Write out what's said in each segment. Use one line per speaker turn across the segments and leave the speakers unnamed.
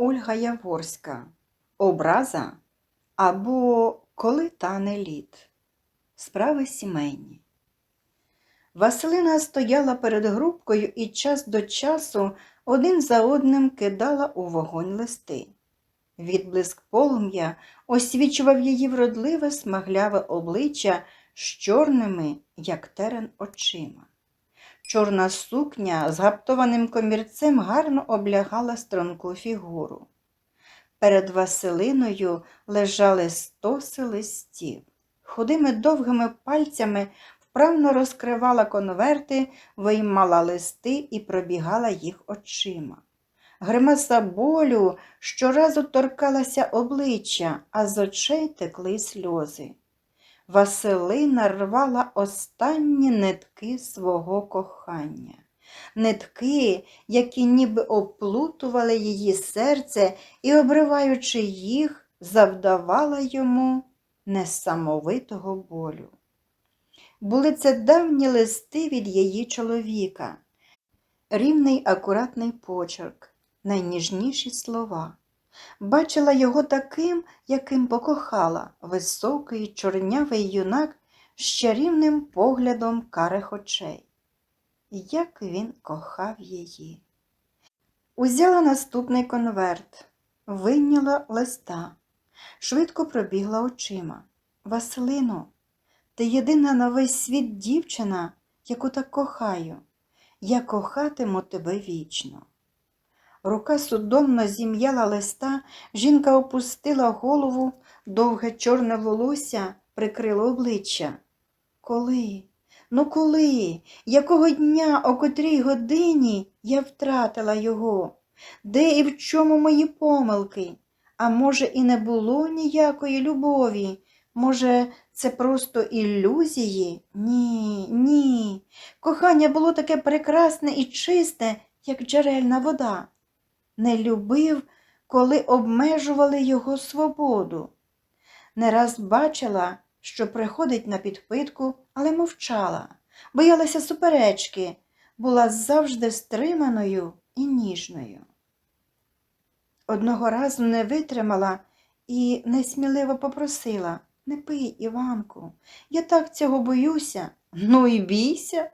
Ольга Яворська. Образа або Коли тане лід. Справи сімейні. Василина стояла перед грубкою і час до часу один за одним кидала у вогонь листи. Відблиск полум'я освічував її вродливе смагляве обличчя з чорними, як терен, очима. Чорна сукня з гаптованим комірцем гарно облягала струнку фігуру. Перед Василиною лежали стоси листів. Худими довгими пальцями вправно розкривала конверти, виймала листи і пробігала їх очима. Гримаса болю щоразу торкалася обличчя, а з очей текли сльози. Василина рвала останні нитки свого кохання, нитки, які ніби оплутували її серце і, обриваючи їх, завдавала йому несамовитого болю. Були це давні листи від її чоловіка, рівний акуратний почерк, найніжніші слова. Бачила його таким, яким покохала, високий, чорнявий юнак з чарівним поглядом карих очей. Як він кохав її. Узяла наступний конверт, вийняла листа, швидко пробігла очима. Василино, ти єдина на весь світ дівчина, яку так кохаю. Я кохатиму тебе вічно. Рука судомно зім'яла листа, жінка опустила голову, довге чорне волосся прикрило обличчя. Коли? Ну коли? Якого дня, о котрій годині я втратила його? Де і в чому мої помилки? А може, і не було ніякої любові? Може, це просто ілюзії? Ні, ні. Кохання було таке прекрасне і чисте, як джерельна вода не любив, коли обмежували його свободу. Не раз бачила, що приходить на підпитку, але мовчала, боялася суперечки, була завжди стриманою і ніжною. Одного разу не витримала і несміливо попросила не пий, Іванку, я так цього боюся. Ну і бійся,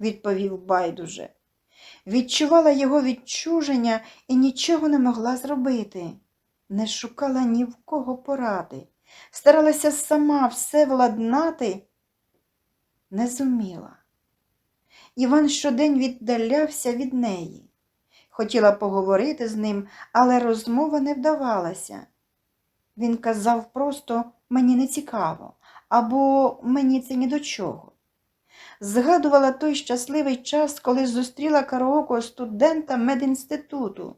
відповів байдуже. Відчувала його відчуження і нічого не могла зробити. Не шукала ні в кого поради, старалася сама все владнати, не зуміла. Іван щодень віддалявся від неї. Хотіла поговорити з ним, але розмова не вдавалася. Він казав просто мені не цікаво, або мені це ні до чого згадувала той щасливий час, коли зустріла караокого студента медінституту.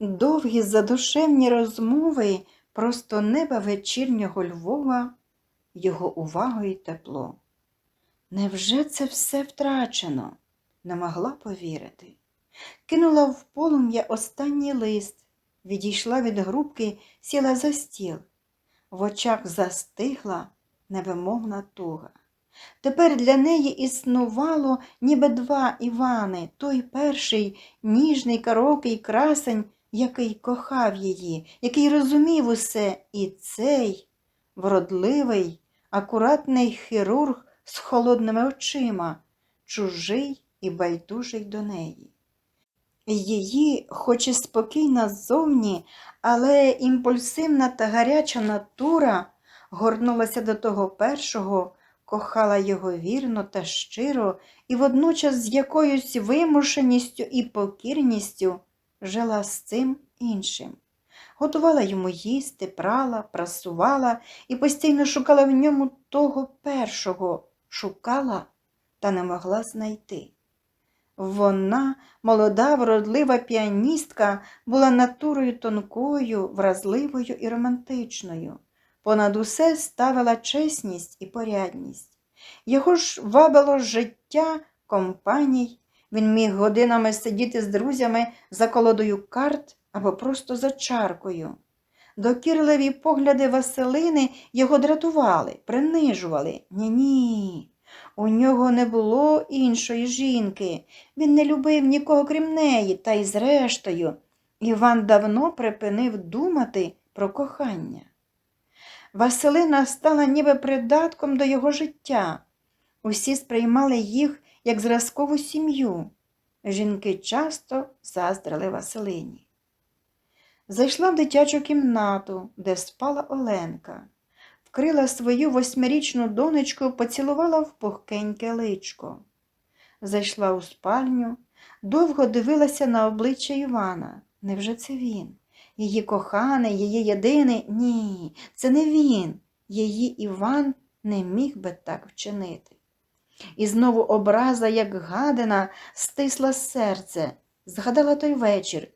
Довгі задушевні розмови просто неба вечірнього Львова, його увагу і тепло. Невже це все втрачено? Не могла повірити. Кинула в полум'я останній лист, відійшла від грубки, сіла за стіл. В очах застигла невимовна туга. Тепер для неї існувало ніби два Івани, той перший ніжний карокий красень, який кохав її, який розумів усе, і цей вродливий, акуратний хірург з холодними очима, чужий і байдужий до неї. Її, хоч і спокійна ззовні, але імпульсивна та гаряча натура горнулася до того першого кохала його вірно та щиро і водночас з якоюсь вимушеністю і покірністю жила з цим іншим. Готувала йому їсти, прала, прасувала і постійно шукала в ньому того першого, шукала та не могла знайти. Вона, молода, вродлива піаністка, була натурою тонкою, вразливою і романтичною понад усе ставила чесність і порядність. Його ж вабило життя компаній, він міг годинами сидіти з друзями за колодою карт або просто за чаркою. Докірливі погляди Василини його дратували, принижували. Ні-ні. У нього не було іншої жінки. Він не любив нікого крім неї, та й зрештою. Іван давно припинив думати про кохання. Василина стала ніби придатком до його життя. Усі сприймали їх як зразкову сім'ю. Жінки часто заздрили Василині. Зайшла в дитячу кімнату, де спала Оленка, вкрила свою восьмирічну донечку, поцілувала в пухкеньке личко. Зайшла у спальню, довго дивилася на обличчя Івана. Невже це він? Її коханий, її єдиний? Ні, це не він. Її Іван не міг би так вчинити. І знову образа, як гадина, стисла серце, згадала той вечір.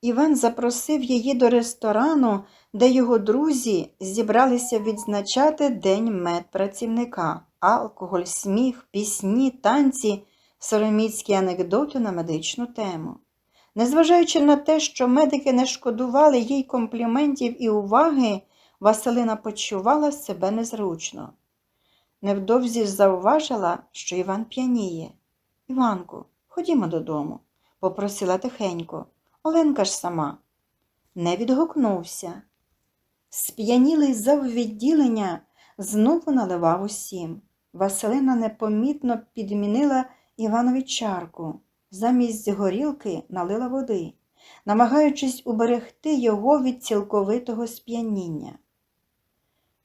Іван запросив її до ресторану, де його друзі зібралися відзначати День медпрацівника. Алкоголь, сміх, пісні, танці, сороміцькі анекдоти на медичну тему. Незважаючи на те, що медики не шкодували їй компліментів і уваги, Василина почувала себе незручно. Невдовзі зауважила, що Іван п'яніє. Іванку, ходімо додому, попросила тихенько. Оленка ж сама. Не відгукнувся. Сп'янілий заввідділення знову наливав усім. Василина непомітно підмінила Іванові чарку. Замість горілки налила води, намагаючись уберегти його від цілковитого сп'яніння.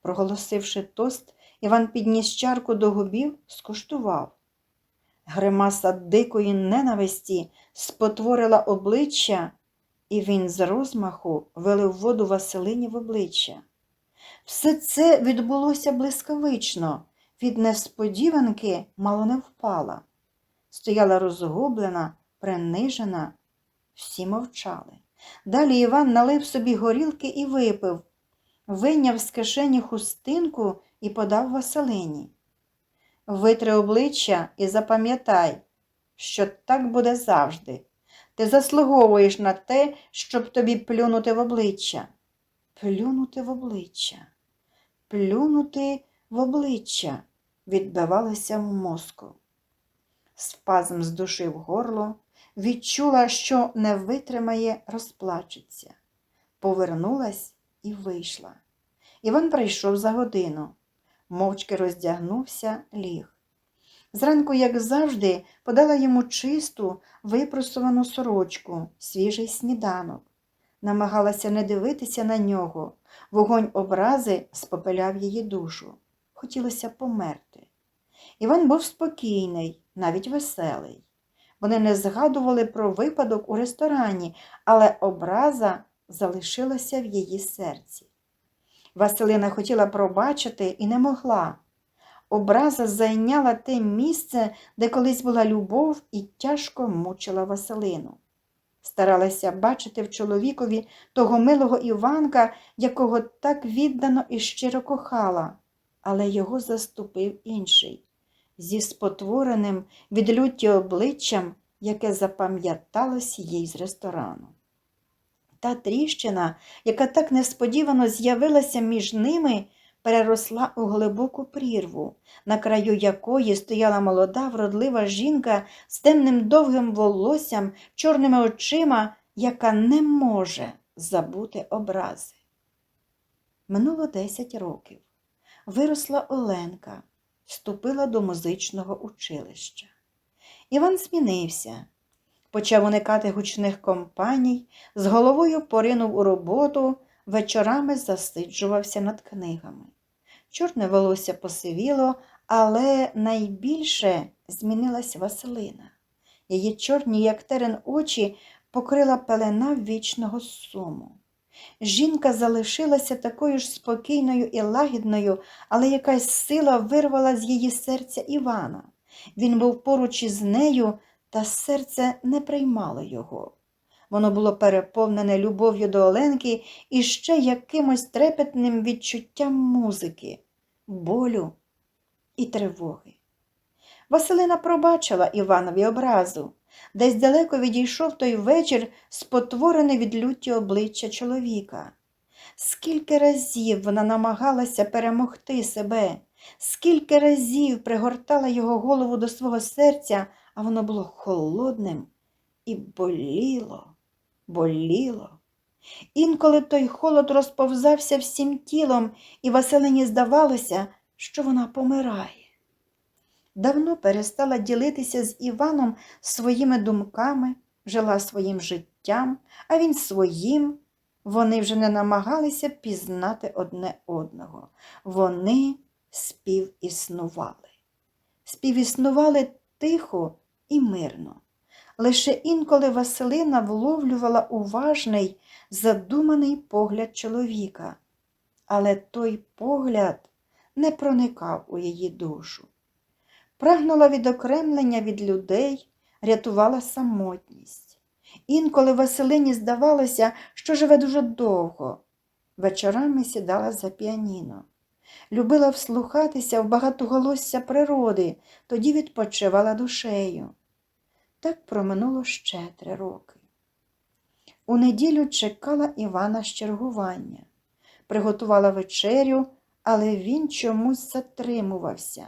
Проголосивши тост, Іван підніс чарку до губів, скуштував. Гримаса дикої ненависті спотворила обличчя, і він з розмаху вилив воду Василині в обличчя. Все це відбулося блискавично, від несподіванки мало не впала. Стояла розгублена, принижена, всі мовчали. Далі Іван налив собі горілки і випив, вийняв з кишені хустинку і подав Василині. Витри обличчя і запам'ятай, що так буде завжди. Ти заслуговуєш на те, щоб тобі плюнути в обличчя. Плюнути в обличчя, плюнути в обличчя, відбивалося в мозку. Спазм здушив горло, відчула, що не витримає, розплачеться. Повернулась і вийшла. Іван прийшов за годину мовчки роздягнувся, ліг. Зранку, як завжди, подала йому чисту, випросувану сорочку, свіжий сніданок. Намагалася не дивитися на нього. Вогонь образи спопиляв її душу. Хотілося померти. Іван був спокійний, навіть веселий. Вони не згадували про випадок у ресторані, але образа залишилася в її серці. Василина хотіла пробачити і не могла. Образа зайняла те місце, де колись була любов і тяжко мучила Василину. Старалася бачити в чоловікові того милого Іванка, якого так віддано і щиро кохала, але його заступив інший, зі спотвореним від люті обличчям, яке запам'яталось їй з ресторану. Та тріщина, яка так несподівано з'явилася між ними, переросла у глибоку прірву, на краю якої стояла молода, вродлива жінка з темним довгим волоссям, чорними очима, яка не може забути образи. Минуло десять років. Виросла Оленка, вступила до музичного училища. Іван змінився почав уникати гучних компаній, з головою поринув у роботу, вечорами засиджувався над книгами. Чорне волосся посивіло, але найбільше змінилась Василина. Її чорні, як терен очі, покрила пелена вічного суму. Жінка залишилася такою ж спокійною і лагідною, але якась сила вирвала з її серця Івана. Він був поруч із нею, та серце не приймало його. Воно було переповнене любов'ю до Оленки і ще якимось трепетним відчуттям музики, болю і тривоги. Василина пробачила Іванові образу, десь далеко відійшов той вечір спотворене від люті обличчя чоловіка. Скільки разів вона намагалася перемогти себе, скільки разів пригортала його голову до свого серця, а воно було холодним і боліло, боліло. Інколи той холод розповзався всім тілом, і Василині здавалося, що вона помирає. Давно перестала ділитися з Іваном своїми думками, жила своїм життям, а він своїм. Вони вже не намагалися пізнати одне одного. Вони співіснували. Співіснували тихо і мирно. Лише інколи Василина вловлювала уважний, задуманий погляд чоловіка, але той погляд не проникав у її душу. Прагнула відокремлення від людей, рятувала самотність. Інколи Василині здавалося, що живе дуже довго. Вечорами сідала за піаніно. Любила вслухатися в багатоголосся природи, тоді відпочивала душею. Так проминуло ще три роки. У неділю чекала Івана з чергування, приготувала вечерю, але він чомусь затримувався.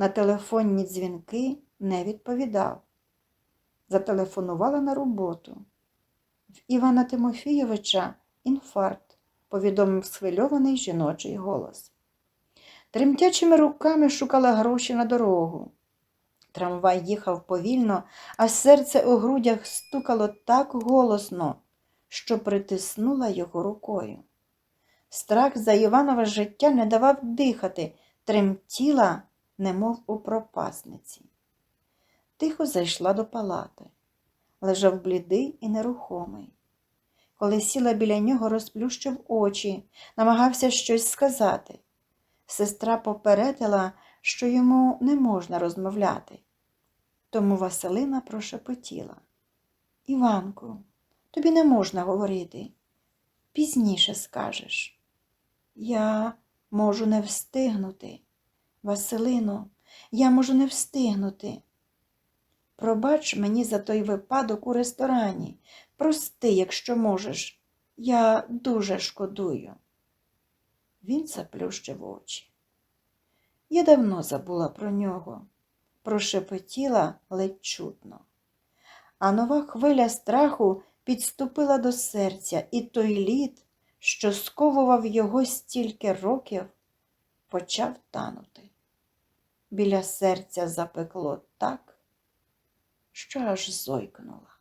На телефонні дзвінки не відповідав. Зателефонувала на роботу. В Івана Тимофійовича інфаркт, повідомив схвильований жіночий голос. Тремтячими руками шукала гроші на дорогу. Трамвай їхав повільно, а серце у грудях стукало так голосно, що притиснула його рукою. Страх за Іванове життя не давав дихати, тремтіла, немов у пропасниці. Тихо зайшла до палати. Лежав блідий і нерухомий. Коли сіла біля нього, розплющив очі, намагався щось сказати. Сестра попередила, що йому не можна розмовляти. Тому Василина прошепотіла. Іванку, тобі не можна говорити. Пізніше скажеш. Я можу не встигнути. Василино, я можу не встигнути. Пробач мені за той випадок у ресторані. Прости, якщо можеш. Я дуже шкодую. Він заплющив очі. Я давно забула про нього, прошепотіла ледь чутно. А нова хвиля страху підступила до серця, і той лід, що сковував його стільки років, почав танути. Біля серця запекло так, що аж зойкнула.